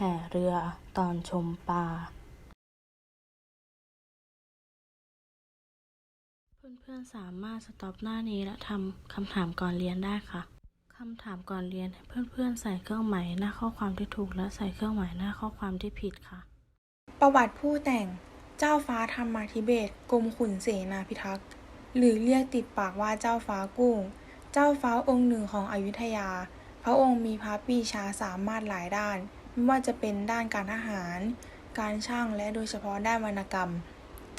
แห่เรือตอนชมปลาเพื่อนๆสามารถสต็อปหน้านี้และทำคำถามก่อนเรียนได้ค่ะคำถามก่อนเรียนเพื่อนๆใส่เครื่องหมายหน้าข้อความที่ถูก และใส่เครื่องหมายหน้าข้อความที่ผิดค่ะ ประวัติผู้แต่งเจ้าฟ้าธรรมาธิเบศกรมขุนเสนาพิทักษ์หรือเรียกติดปากว่าเจ้าฟ้ากุ้ง เจ้าฟ้าองค์หนึ่งของอยุธยา พระองค์มีพระปีชาสามารถหลายด้าน ไม่ว่าจะเป็นด้านการทหาร การช่างและโดยเฉพาะด้านวรรณกรรม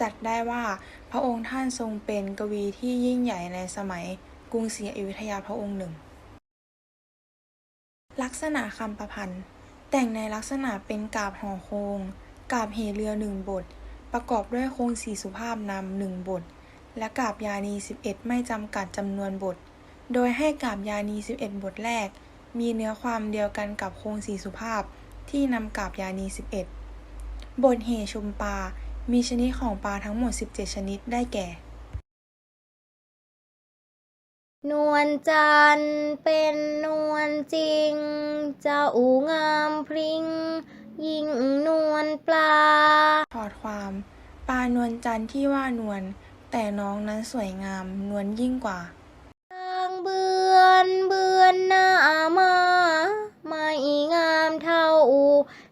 จัดได้ว่าพระองค์ท่านทรงเป็นกวีที่ยิ่งใหญ่ในสมัยกรุงศรีอยุธยาพระองค์หนึ่ง ลักษณะคำประพันธ์ แต่งในลักษณะเป็นกาบห่อโคงกาบเหเรือหนึ่งบท ประกอบด้วยโคงสีสุภาพนำหนึ่งบท และกาบยานี 11 ไม่จำกัดจำนวนบท โดยให้กาบยานี 11 บทแรก มีเนื้อความเดียวกันกับโคงสีสุภาพ ที่นำกาบยานี 11บทเหชมปลา มีชนิดของปลาทั้งหมด 17 ชนิดได้แก่ นวลจันทร์เป็นนวลจริงเจ้าอูงามพริง้ง ยิ่งนวลปลา ถอดความ ปลานวลจันทร์ที่ว่านวล แต่น้องนั้นสวยงาม นวลยิ่งกว่าทางเบือนเบือนหน้ามา ไม่งามเท่า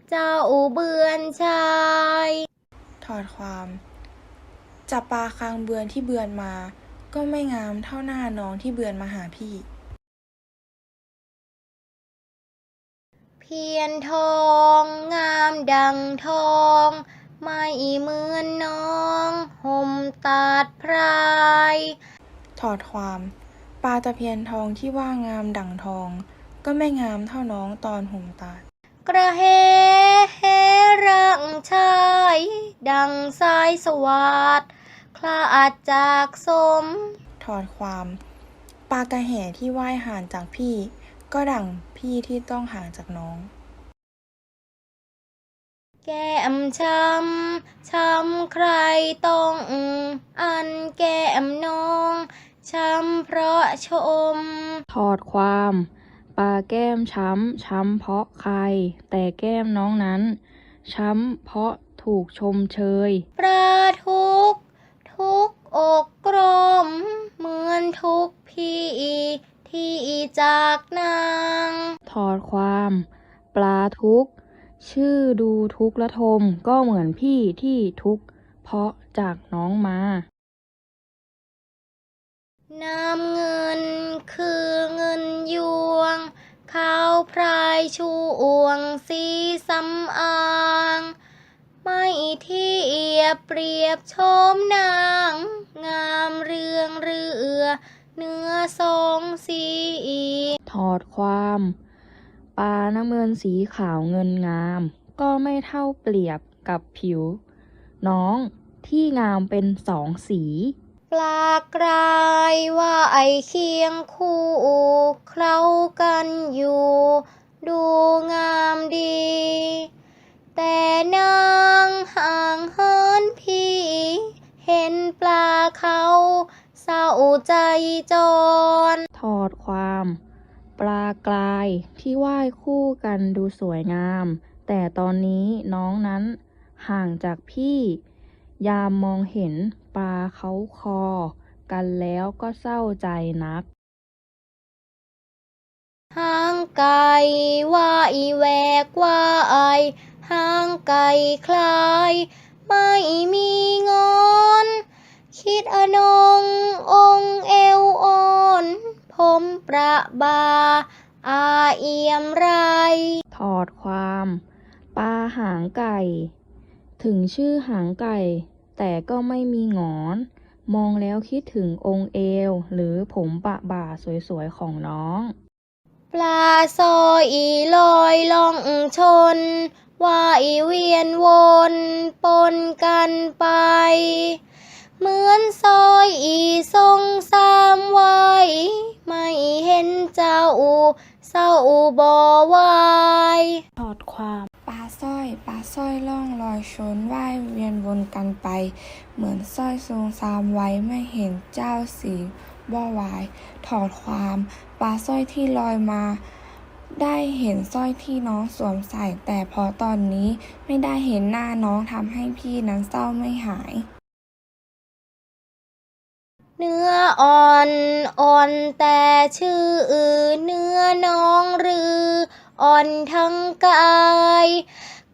เจ้าเบือนชาย ถอดความ จับปลาคางเบือนที่เบือนมา ก็ไม่งามเท่าหน้าน้องที่เบือนมาหาพี่ เพียนทองงามดังทองไม่เหมือนน้องห่มตัดพราย ถอดความ ปลาตะเพียนทองที่ว่างามดั่งทอง ก็ไม่งามเท่าน้องตอนห่มตาดกระเฮเฮรังชาย ดังสายสวัสดคลาดจากสม ถอดความ ปลากระแห่ที่ว่ายห่างจากพี่ ก็ดั่งพี่ที่ต้องห่างจากน้อง แก้มช้ำช้ำใครต้องอันแก้มน้องช้ำเพราะชม ถอดความ ปลาแก้มช้ำ ช้ำเพราะใคร แต่แก้มน้องนั้น ช้ำเพราะถูกชมเชย ปลาทุกข์ทุกข์อกกลม เหมือนทุกข์พี่ที่จากนาง ถอดความ ปลาทุกข์ชื่อดูทุกข์ละทมก็เหมือนพี่ที่ทุกข์เพราะจากน้องมา น้ำเงินคือเงินยวงข้าวพรายชูอวงสีสำอาง ไม่ที่เอียบเปรียบชมนาง งามเรืองเรือ เนื้อสองสีถอดความปลาน้ำเงินสีขาวเงินงาม ก็ไม่เท่าเปรียบกับผิว น้องที่งามเป็นสองสี ปลากรายว่าไอเคียงคู่เคล้ากันอยู่ ดูงามดี แต่นางห่างเหินพี่ เห็นปลาเขาเศร้าใจจร ถอดความ ปลากรายที่ว่ายคู่กันดูสวยงาม แต่ตอนนี้น้องนั้นห่างจากพี่ ยามมองเห็น ปลาเขาคอ กันแล้วก็เศร้าใจนักห่างไกลว่าอีแวกว่าไอายห่างไกลคลาย ไม่มีงอน คิดอนงองค์เอวอ่อนผมประบา อาเอี่ยมไร ถอดความ ปลาหางไก่ ถึงชื่อหางไก่ แต่ก็ไม่มีหงอน มองแล้วคิดถึงองค์เอว หรือผมปะบ่าสวยๆของน้อง ปลาซอยอีลอยล่องชน ว่าอีเวียนวนปนกันไป เหมือนซอยอีทรงสามไว้ ไม่เห็นเจ้าเศร้าบ่ไหวถอดความ สร้อยปลาสร้อยล่องลอยชนว่ายเวียนวนกันไป เหมือนสร้อยทรงสามไว้ไม่เห็นเจ้าสีว่วาย ถอดความปลาสร้อยที่ลอยมา ได้เห็นสร้อยที่น้องสวมใส่ แต่พอตอนนี้ไม่ได้เห็นหน้าน้องทำให้พี่นั้นเศร้าไม่หาย เนื้ออ่อนอ่อนแต่ชื่อเนื้อน้องหรือ อ่อนทั้งกาย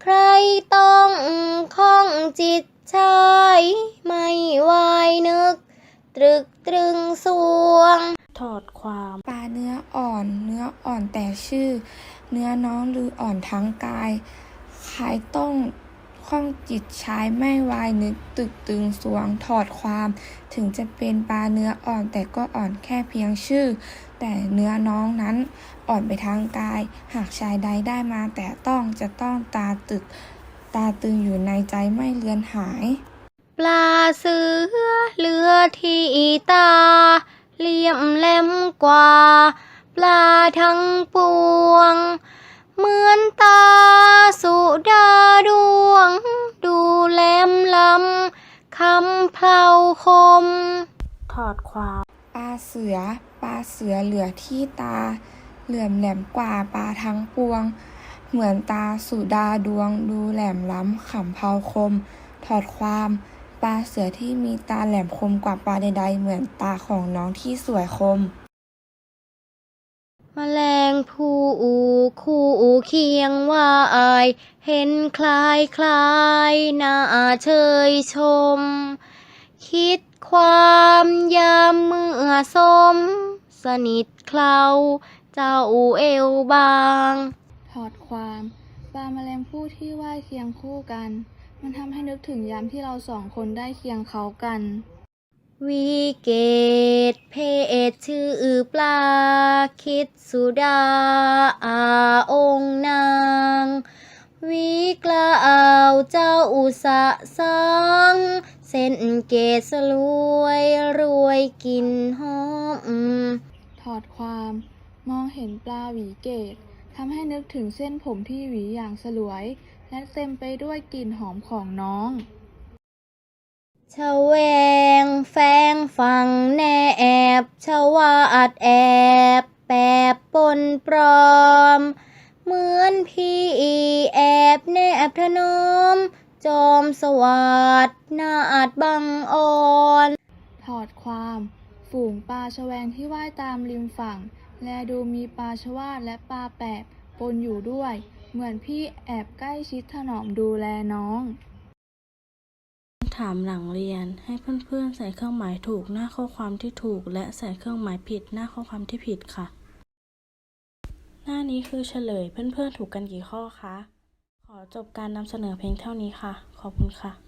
ใครต้องข้องจิตชายไม่วายนึก ตรึกตรึงสวง ถอดความปลาเนื้ออ่อน เนื้ออ่อนแต่ชื่อ เนื้อน้องหรืออ่อนทั้งกายใครต้อง ข้องจิตชายไม่วายนึกตึกตึงสวงถอดความ ถึงจะเป็นปลาเนื้ออ่อนแต่ก็อ่อนแค่เพียงชื่อ แต่เนื้อน้องนั้นอ่อนไปทางกาย หากชายใดได้มาแต่ต้องจะต้องตาตึก ตาตึงอยู่ในใจไม่เลือนหาย ปลาเสือเลือที่ตาเลี่ยมแหลมกว่า ปลาทั้งปวง เหมือนตาสุดาดวง ดูแหลมล้ำคำเพลาคม ถอดความปลาเสือปลาเสือเหลือที่ตา เหลื่อมแหลมกว่าปลาทั้งปวง เหมือนตาสุดาดวง ดูแหลมล้ำขำเพาคม ถอดความปลาเสือที่มีตาแหลมคมกว่าปลาใดๆ เหมือนตาของน้องที่สวยคมแมล งผู้คู่เคียงว่าอาย เห็นคลายคลายน่าเชยชม คิดความยามเมื่อสม สนิทเคลาเจ้าเอวบาง ถอดความปลาแมลงผู้ที่ว่ายเคียงคู่กัน มันทำให้นึกถึงยามที่เราสองคนได้เคียงเขากัน วิเกตเพศชื่อปลาคิดสุดาอาองนาง วิกล่าวเจ้าอุสะสัง เส้นเกศรวยรวยกลินหอม ถอดความมองเห็นปลาหวีเกตทำให้นึกถึงเส้นผมที่หวีอย่างสลวย และเต็มไปด้วยกลิ่นหอมของน้องชะแว ฟังแนบชวาดแอบแปบปนปลอม เหมือนพี่แอบแนบถนอม จอมสวัสดนาดบังอ่อนถอดความฝูงปลาชแวงที่ว่ายตามริมฝั่ง แลดูมีปลาชวาดและปลาแปบปนอยู่ด้วย เหมือนพี่แอบใกล้ชิดถนอมดูแลน้อง ถามหลังเรียน ให้เพื่อนๆ ใส่เครื่องหมายถูกหน้าข้อความที่ถูก และใส่เครื่องหมายผิดหน้าข้อความที่ผิดค่ะ หน้านี้คือเฉลยเพื่อนๆ ถูกกันกี่ข้อคะ ขอจบการนำเสนอเพียงเท่านี้ค่ะ ขอบคุณค่ะ